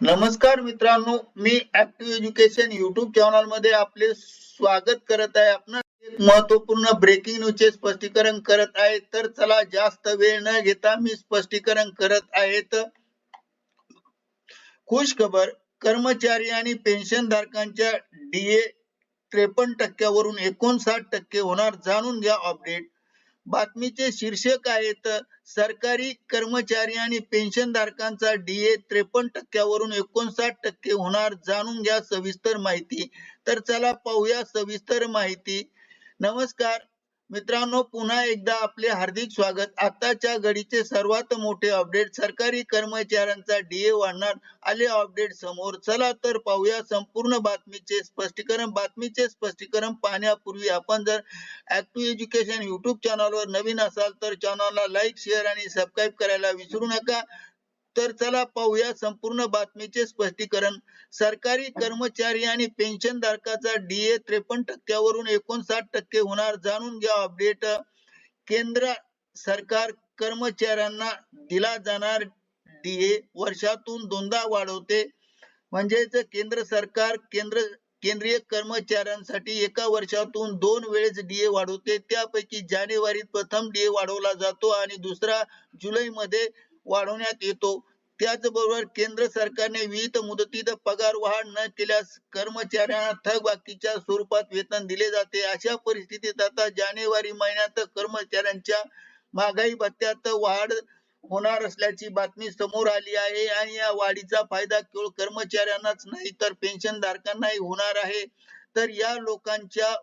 नमस्कार मित्रांनो मी ऍक्टिव्ह एज्युकेशन युट्यूब चॅनलमध्ये आपले स्वागत करत आहे. आपण एक महत्त्वपूर्ण ब्रेकिंग न्यूजचे स्पष्टीकरण करत आहे. तर चला जास्त वेळ न घेता मी स्पष्टीकरण करत आहेत खुश खबर कर्मचारी आणि पेन्शन धारकांच्या डीए त्रेपन्न टक्क्यावरून एकोणसाठ टक्के होणार. जाणून घ्या अपडेट बातमीचे शीर्षक आहेत. सरकारी कर्मचारी आणि पेन्शन धारकांचा डीए त्रेपन्न टक्क्यावरून एकोणसाठ टक्के होणार जाणून घ्या सविस्तर माहिती. तर चला पाहूया सविस्तर माहिती. नमस्कार. मित्रांनो पुन्हा एकदा आपले हार्दिक स्वागत. आताच्या घडीचे सर्वात मोठे अपडेट सरकारी कर्मचाऱ्यांचा डीए वाढणार आले अपडेट समोर. चला तर पाहूया संपूर्ण बातमीचे स्पष्टीकरण. बातमीचे स्पष्टीकरण पाहण्यापूर्वी आपण जर ऍक्टिव्ह एज्युकेशन युट्यूब चॅनलवर नवीन असाल तर चॅनलला लाईक शेअर आणि सबस्क्राईब करायला विसरू नका. तर चला पाहूया संपूर्ण बातमीचे स्पष्टीकरण. सरकारी कर्मचारी आणि पेन्शन धारकाचा डीए त्रेपन्न टक्क्यावरून एकोणसाठ टक्के होणार जाणून घ्या अपडेट. केंद्र सरकार कर्मचाऱ्यांना दिला जाणार डीए वर्षातून दोनदा वाढवते. म्हणजेच केंद्र सरकार केंद्र केंद्रीय कर्मचाऱ्यांसाठी एका वर्षातून दोन वेळेस डीए वाढवते. त्यापैकी जानेवारीत प्रथम डीए वाढवला जातो आणि दुसरा जुलै मध्ये वाढवण्यात येतो. त्याचबरोबर केंद्र सरकारने विहित मुदतीत पगार वाढ न केल्यास कर्मचाऱ्यांना थकबाकीच्या स्वरूपात वेतन दिले जाते. अशा परिस्थितीत आता जानेवारी महिन्यात कर्मचाऱ्यांच्या महागाई भत्त्यात वाढ होणार असल्याची बातमी समोर आली आहे आणि या वाढीचा फायदा केवळ कर्मचाऱ्यांनाच नाही तर पेन्शन धारकांनाही होणार आहे. तर या लोकांच्या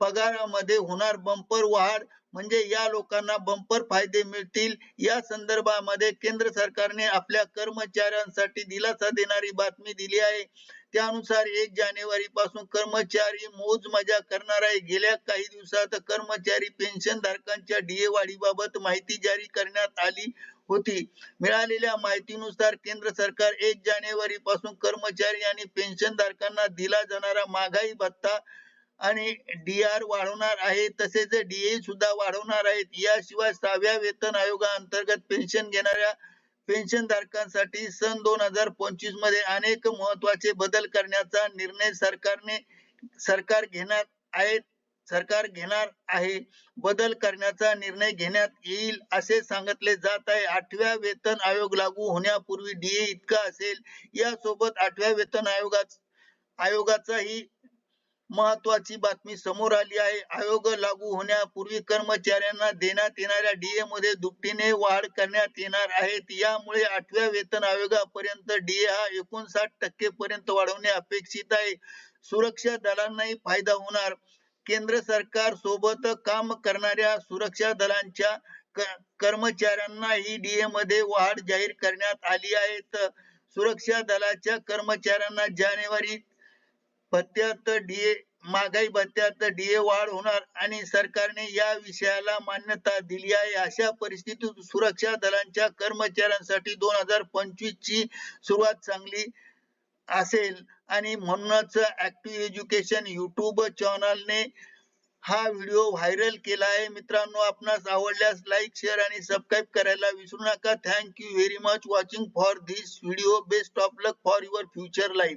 पगारामध्ये होणार बंपर वाढ म्हणजे या लोकांना बंपर फायदे मिळतील. या संदर्भामध्ये केंद्र सरकारने आपल्या कर्मचाऱ्यांसाठी दिलासा देणारी बातमी दिली आहे. त्यानुसार एक जानेवारी पासून कर्मचारी मोज मजा करणार आहे. गेल्या काही दिवसात कर्मचारी पेन्शन धारकांच्या डीए वाढीबाबत माहिती जारी करण्यात आली होती. मिळालेल्या माहितीनुसार केंद्र सरकार एक जानेवारी पासून कर्मचारी आणि पेन्शन धारकांना दिला जाणारा महागाई भत्ता आणि डीआर वाढवणार आहे तसेच डीए सुद्धा वाढवणार आहेत. याशिवाय सहाव्या वेतन आयोगाअंतर्गत पेन्शन घेणाऱ्या पेन्शन धारकांसाठी सन दोन हजार पंचवीसमध्ये अनेक महत्त्वाचे बदल करण्याचा निर्णय सरकारने सरकार घेणार आहेत सरकार घेणार आहे. बदल करण्याचा निर्णय घेण्यात येईल असे सांगितले जात आहे. आठव्या वेतन आयोग लागू होण्यापूर्वी डीए इतका असेल. यासोबत आठव्या वेतन आयोगात आयोगाचाही महत्वाची बातमी समोर आली आहे. आयोग लागू होण्यापूर्वी कर्मचाऱ्यांना देण्यात येणाऱ्या डीए मध्ये दुपटीने वाढ करण्यात येणार आहे. यामुळे आठव्या वेतन आयोगापर्यंत डीए हा एकोणसाठ टक्के पर्यंत वाढवणे अपेक्षित आहे. सुरक्षा दलांनाही फायदा होणार. केंद्र सरकार सोबत काम करणाऱ्या सुरक्षा दलांच्या कर्मचाऱ्यांना ही डीए मध्ये वाढ जाहीर करण्यात आली आहे. सुरक्षा दलाच्या कर्मचाऱ्यांना जानेवारी भत्त्यात डीए महागाई भत्त्यात डीए वाढ होणार आणि सरकारने या विषयाला मान्यता दिली आहे. अशा परिस्थितीत सुरक्षा दलांच्या कर्मचाऱ्यांसाठी दोन हजार पंचवीस ची सुरुवात चांगली असेल आणि म्हणूनच ऍक्टिव्ह एज्युकेशन युट्यूब चॅनलने हा व्हिडिओ व्हायरल केला आहे. मित्रांनो आपणास आवडल्यास लाईक शेअर आणि सबस्क्राईब करायला विसरू नका. Thank you very much watching for this video best of luck for your future life